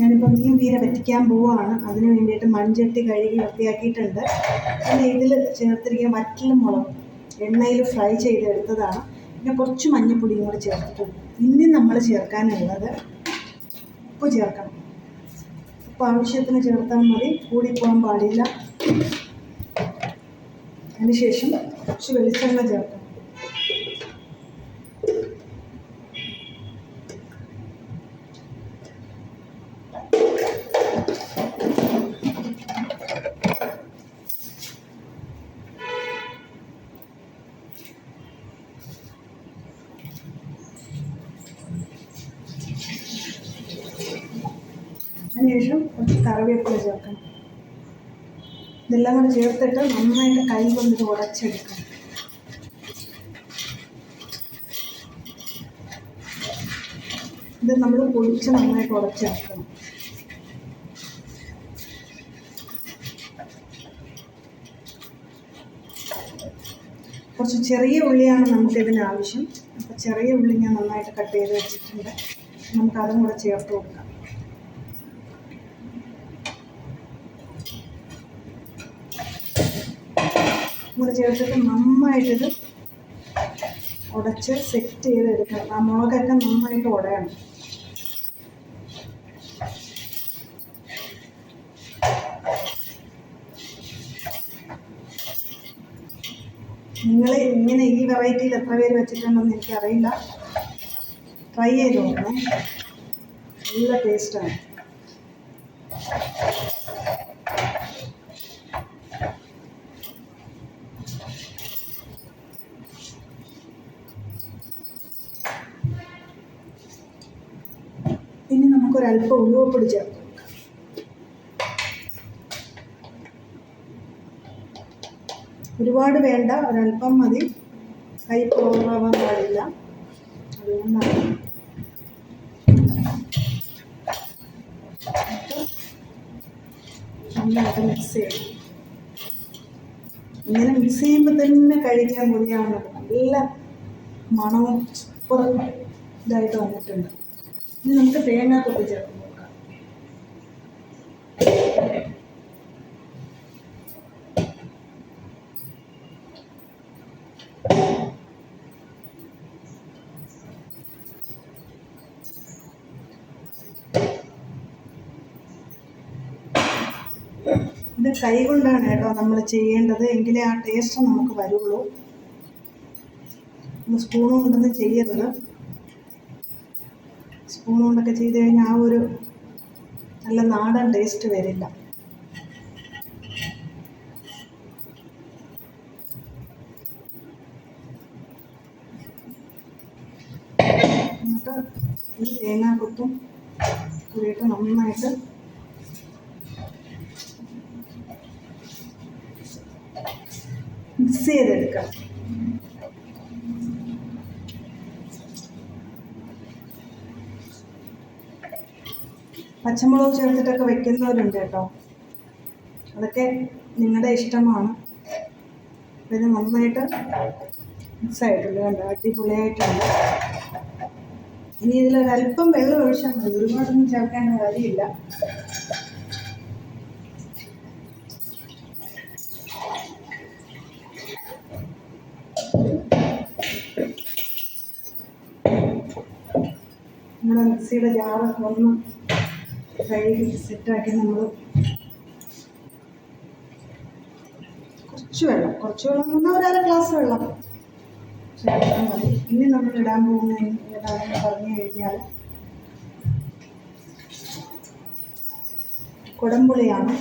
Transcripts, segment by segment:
ഞാനിപ്പോൾ മീൻ വീര വറ്റിക്കാൻ പോവുകയാണ്. അതിന് വേണ്ടിയിട്ട് മൺചട്ടി കഴുകി വൃത്തിയാക്കിയിട്ടുണ്ട്. പിന്നെ ഇതിൽ ചേർത്തിരിക്കുന്ന വറ്റലും മുളക് എണ്ണയിൽ ഫ്രൈ ചെയ്തെടുത്തതാണ്. പിന്നെ കുറച്ച് മഞ്ഞപ്പൊടിയും കൂടി ചേർത്തിട്ടുണ്ട്. ഇനി നമ്മൾ ചേർക്കാനുള്ളത് ഉപ്പ് ചേർക്കണം. ഉപ്പ് ആവശ്യത്തിന് ചേർത്താൽ മതി. കൂടിപ്പോകാൻ പാടില്ല. അതിനുശേഷം കുറച്ച് വെളിച്ചെണ്ണ ചേർക്കണം. അതിനുശേഷം കുറച്ച് കറിവേപ്പില ചേർക്കണം ഇതെല്ലാം കൂടെ ചേർത്തിട്ട് നന്നായിട്ട് കൈ കൊണ്ട് ഉടച്ചെടുക്കണം ഇത് നമ്മൾ പൊടിച്ച് നന്നായിട്ട് ഉടച്ചെടുക്കണം. കുറച്ച് ചെറിയ ഉള്ളിയാണ് നമുക്കിതിന് ആവശ്യം. അപ്പോൾ ചെറിയ ഉള്ളി ഞാൻ നന്നായിട്ട് കട്ട് ചെയ്ത് വെച്ചിട്ടുണ്ട്. നമുക്കതും കൂടെ ചേർത്ത് കൊടുക്കാം. കൂടെ ചേർത്തിട്ട് നന്നായിട്ടിത് ഉടച്ച് സെറ്റ് ചെയ്ത് ചെയ്തെടുക്കണം ആ മുളകൊക്കെ നന്നായിട്ട് ഉടയണം. നിങ്ങൾ ഇങ്ങനെ ഈ വെറൈറ്റിയിൽ എത്ര പേര് വെച്ചിട്ടുണ്ടെന്ന് എനിക്കറിയില്ല. ട്രൈ ചെയ്ത് നോക്കണേ. നല്ല ടേസ്റ്റാണ് ഇനി നമുക്കൊരല്പം ഉലുവപ്പൊടി ചേർക്കും ഒരുപാട് വേണ്ട ഒരല്പം മതി. കൈ പോകാൻ പാടില്ല. അതുകൊണ്ടാണ്. മിക്സ് ചെയ്യണം ഇങ്ങനെ മിക്സ് ചെയ്യുമ്പോൾ തന്നെ കഴിക്കാൻ കൊതിയാവുന്നുണ്ട് നല്ല മണവും സൂപ്പർ ഇതായിട്ട് വന്നിട്ടുണ്ട്. ഇനി നമുക്ക് തേങ്ങ കൊത്തി നോക്കാം. ഇത് കൈ കൊണ്ടാണ് കേട്ടോ നമ്മൾ ചെയ്യേണ്ടത്. എങ്കിലേ ആ ടേസ്റ്റ് നമുക്ക് വരുള്ളൂ. സ്പൂണും കൊണ്ടൊന്നും ചെയ്യരുത്. സ്പൂൺ കൊണ്ടൊക്കെ ചെയ്ത് കഴിഞ്ഞാൽ ആ ഒരു നല്ല നാടൻ ടേസ്റ്റ് വരില്ല. എന്നിട്ട് ഈ തേങ്ങാക്കൊത്തും കൂടിയിട്ട് നന്നായിട്ട് മിക്സ് ചെയ്തെടുക്കാം. പച്ചമുളക് ചേർത്തിട്ടൊക്കെ വെക്കുന്നവരുണ്ട് കേട്ടോ. അതൊക്കെ നിങ്ങളുടെ ഇഷ്ടമാണ്. ഇത് നന്നായിട്ട് മിക്സ് ആയിട്ടുണ്ട് കണ്ടോ? അടിപൊളിയായിട്ടുണ്ട്. ഇനി ഇതിലൊരല്പം വെള്ളം ഒഴിച്ചാൽ മതി. ഒരുപാടൊന്നും ചേർക്കേണ്ട കാര്യമില്ല. നമ്മുടെ മിക്സിയുടെ ജാറൊക്കെ ഒന്ന് കഴുകി സെറ്റാക്കി നമ്മൾ കുറച്ച് വെള്ളം കുറച്ച് വെള്ളം എന്ന് പറഞ്ഞാൽ ഒരര ഗ്ലാസ് വെള്ളം. ഇനി നമ്മൾ ഇടാൻ പോകുന്ന ഇടാൻ പറഞ്ഞു കഴിഞ്ഞാൽ കുടംപുളിയാണ്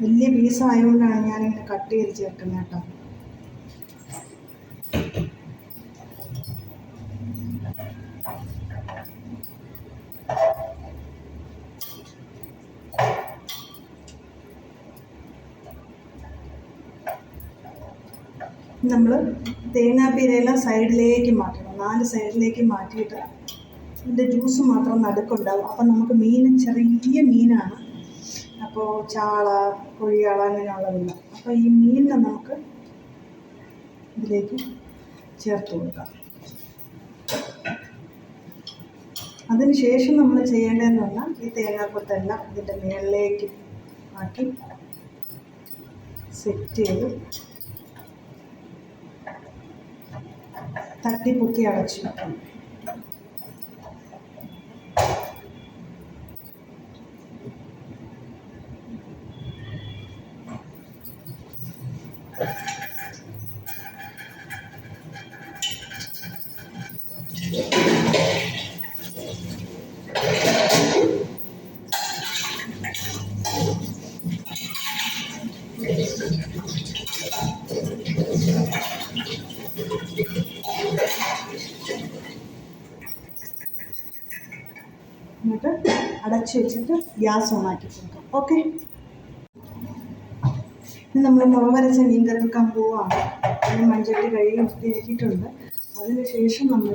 വലിയ പീസ് ആയതുകൊണ്ടാണ് ഞാനിങ്ങനെ കട്ട് ചെയ്ത് ചേർക്കുന്നത് കേട്ടോ. നമ്മൾ തേങ്ങാപ്പീരയെല്ലാം സൈഡിലേക്ക് മാറ്റണം. നാല് സൈഡിലേക്ക് മാറ്റിയിട്ട് ഇതിന്റെ ജ്യൂസ് മാത്രം നടുക്കുണ്ടാവും. അപ്പം നമുക്ക് മീൻ ചെറിയ മീനാണ് അപ്പോൾ ചാള കൊഴിയാള അങ്ങനെയുള്ളതില്ല. അപ്പോൾ ഈ മീനിനെ നമുക്ക് ഇതിലേക്ക് ചേർത്ത് കൊടുക്കാം. അതിനുശേഷം നമ്മൾ ചെയ്യേണ്ടതെന്ന് പറഞ്ഞാൽ ഈ തേങ്ങാക്കൊത്തെല്ലാം ഇതിന്റെ മുകളിലേക്ക് ആക്കി സെറ്റ് ചെയ്ത് തട്ടിപ്പൊത്തി അടച്ചു വെക്കണം. എന്നിട്ട് അടച്ചു വെച്ചിട്ട് ഗ്യാസ് ഓണാക്കി കൊടുക്കാം ഓക്കെ ഇനി നമ്മൾ മുളക് വരച്ച മീൻ കറി പോവാണ്. അതിന് മൺചട്ടി കഴുകി വൃത്തിയാക്കിയിട്ടുണ്ട്. അതിനുശേഷം നമ്മൾ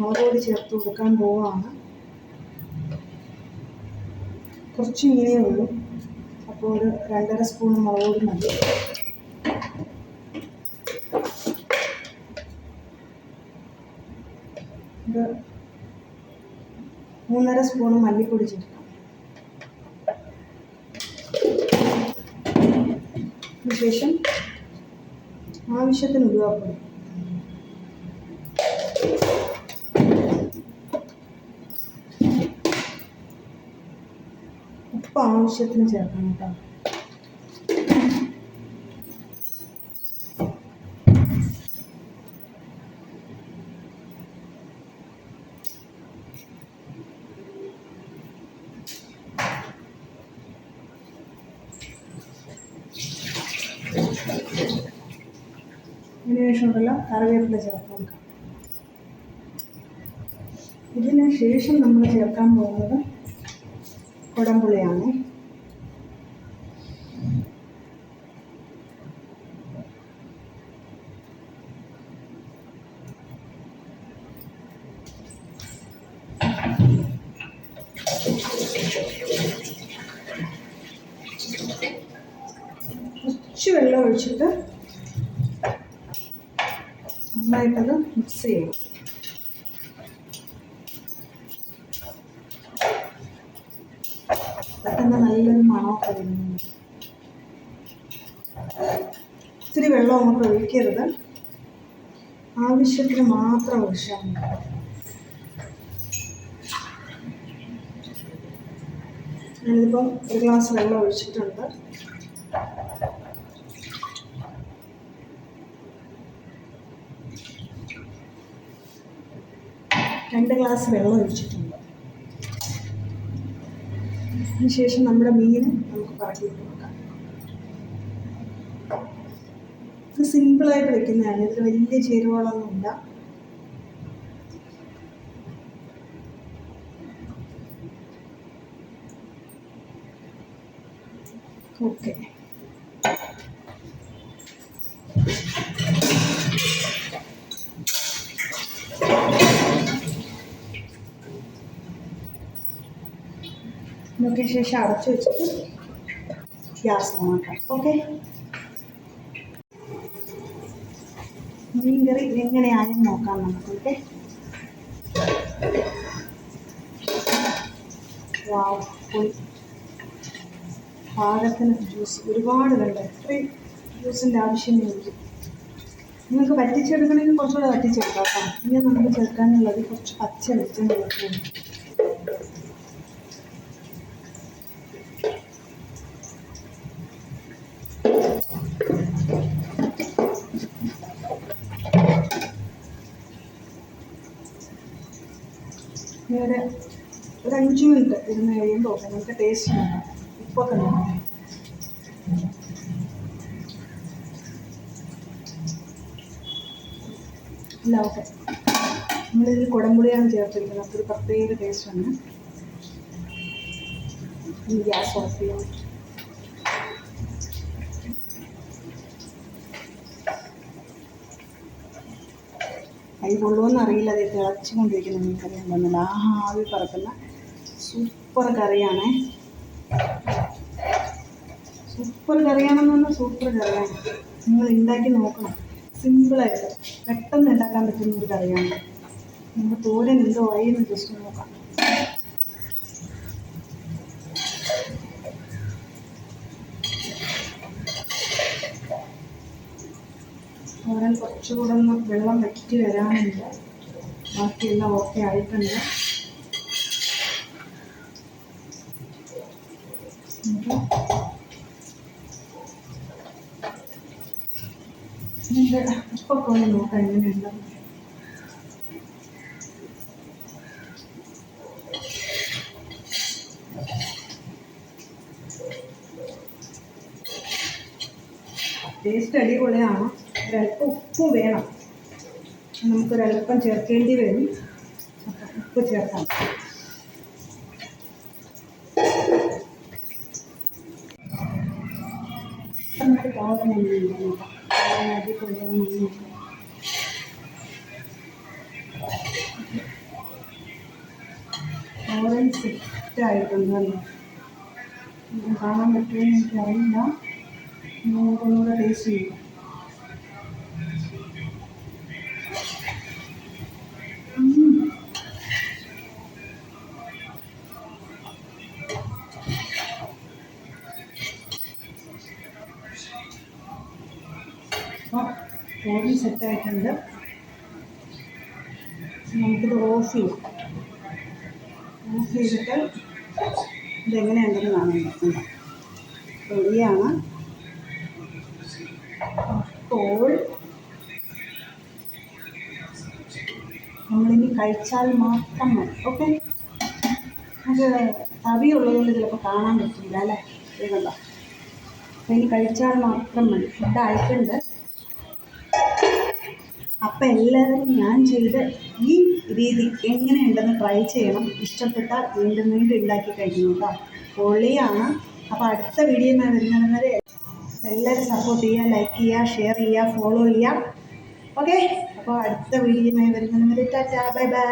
മുളക് ചേർത്ത് കൊടുക്കാൻ പോവാണ്. കുറച്ച് മീനേ ഉള്ളൂ. അപ്പോൾ ഒരു രണ്ടര സ്പൂൺ മുളക് പൊടി മതി. ഇത് മൂന്നര സ്പൂൺ മല്ലിപ്പൊടി ചേർക്കാം അതിനുശേഷം ആവശ്യത്തിന് ഉരുവാപ്പൊടി ഉപ്പ് ആവശ്യത്തിന് ചേർക്കണം കേട്ടോ. ഇതിന് ശേഷം ഉണ്ടല്ലോ കറിവേപ്പില ചേർത്ത് ഇതിന് ശേഷം നമ്മൾ ചേർക്കാൻ പോകുന്നത് കുടംപുളിയാണ്. കുറച്ച് വെള്ളം ഒഴിച്ചിട്ട് നന്നായിട്ടത് മിക്സ് ചെയ്യണം. പെട്ടെന്ന് നല്ലൊരു മണമൊക്കെ ഇത്തിരി വെള്ളം അങ്ങോട്ട് ഒഴിക്കരുത്. ആവശ്യത്തിന് മാത്രം ഒഴിച്ചാൽ മതി. ഞാനിതിപ്പം ഒരു ഗ്ലാസ് വെള്ളം ഒഴിച്ചിട്ടുണ്ട്. രണ്ട് ഗ്ലാസ് വെള്ളം ഒഴിച്ചിട്ടുണ്ട്. അതിനുശേഷം നമ്മുടെ മീൻ നമുക്ക് പറക്കി കൊടുക്കാം. ഇത് സിമ്പിളായിട്ട് വെക്കുന്നതാണ്. ഇതിൽ വലിയ ചേരുവകളൊന്നുമില്ല ഓക്കെ ഇതിനൊക്കെ ശേഷം അടച്ചു വെച്ചിട്ട് ഗ്യാസ് ഓണാക്കാം ഓക്കെ മീൻകറി എങ്ങനെയായാലും നോക്കാം നമുക്ക് ഓക്കെ പാകത്തിന് ജ്യൂസ് ഒരുപാട് വേണ്ട. ഇത്രയും ജ്യൂസിന്റെ ആവശ്യമേ നിങ്ങൾക്ക് വറ്റിച്ചെടുക്കണമെങ്കിൽ കുറച്ചുകൂടെ വറ്റിച്ചെടുക്കാം ഇനി നമുക്ക് ചേർക്കാനുള്ളത് കുറച്ച് പച്ച വെളിച്ചെണ്ണ ചേർക്കുന്നു ഇനി ഒരു അഞ്ച് മിനിറ്റ് ഇരുന്ന് കഴിയുമ്പോൾ നിങ്ങൾക്ക് ടേസ്റ്റ് നോക്കാം ഇപ്പോൾ തന്നെ. ഇല്ല ഓക്കെ നമ്മളിതിൽ കുടംപുളിയാണ് ചേർത്തിരിക്കുന്നത്. അപ്പോൾ ഒരു പ്രത്യേക ടേസ്റ്റാണ് ആണ്. ഗ്യാസ് ഓഫ് ചെയ്യാം കൈ കൊള്ളുമെന്ന് അറിയില്ല. അത് തിളച്ചുകൊണ്ടിരിക്കുന്ന. മീൻ കറി ഉണ്ടെന്നില്ല ആ ആവി പറക്കുന്ന സൂപ്പർ കറിയാണേ. സൂപ്പർ കറിയാണെന്ന് പറഞ്ഞാൽ സൂപ്പർ കറിയാണ് നിങ്ങൾ ഉണ്ടാക്കി നോക്കണം. സിമ്പിളായിട്ട് പെട്ടെന്ന് ഉണ്ടാക്കാൻ പറ്റുന്ന ഒരു കറിയാണ്. നമ്മൾ തോരൻ എന്തോ ആയെന്ന് ജസ്റ്റ് നോക്കാം. തോരൻ കുറച്ചുകൂടെ ഒന്ന് വെള്ളം വറ്റി വരാനുണ്ട് ബാക്കിയെല്ലാം ഓക്കെ ആയിട്ടുണ്ട്. ഇതിന്റെ ഉപ്പൊക്കെ ഒന്ന് എങ്ങനെയുണ്ട്. ടേസ്റ്റ് അടിപൊളിയാണ്. ഉപ്പ് വേണം. നമുക്കൊരല്പം ചേർക്കേണ്ടി വരും. ഉപ്പ് ചേർക്കാം. ായിട്ടുണ്ടല്ലോ നോക്കാം തോരൻ സെറ്റായിട്ടുണ്ടല്ലോ കാണാൻ പറ്റുമെന്ന് എനിക്കറിയില്ല. നമുക്കൊന്നുകൂടെ ടേസ്റ്റ് ചെയ്യാം. സെറ്റായിട്ടുണ്ട് നമുക്കിത് ഓഫ് ചെയ്യാം. ഓഫ് ചെയ്തിട്ട് ഇതെങ്ങനെയുണ്ടെന്ന് കാണാൻ റെഡിയാണ്. അപ്പോൾ നമ്മളിനി കഴിച്ചാൽ മാത്രം മതി. ഓക്കെ നമുക്ക് തവിയുള്ളതുകൊണ്ട് ചിലപ്പോൾ കാണാൻ പറ്റില്ല അല്ലേ? അപ്പോൾ ഇനി കഴിച്ചാൽ മാത്രം മതി. ഫുഡ് ആയിട്ടുണ്ട്. അപ്പം എല്ലാവരും ഞാൻ ചെയ്ത ഈ രീതി എങ്ങനെയുണ്ടെന്ന് ട്രൈ ചെയ്യണം. ഇഷ്ടപ്പെട്ടാൽ വീണ്ടും വീണ്ടും ഉണ്ടാക്കി കഴിഞ്ഞു കേട്ടോ പൊളിയാണ്. അപ്പോൾ അടുത്ത വീഡിയോ ഞാൻ വരുന്നത് വരെ എല്ലാവരും സപ്പോർട്ട് ചെയ്യുക ലൈക്ക് ചെയ്യുക ഷെയർ ചെയ്യുക ഫോളോ ചെയ്യുക. ഓക്കെ അപ്പോൾ അടുത്ത വീഡിയോ വരുന്നത് വരെ ടാറ്റാ ബൈ ബൈ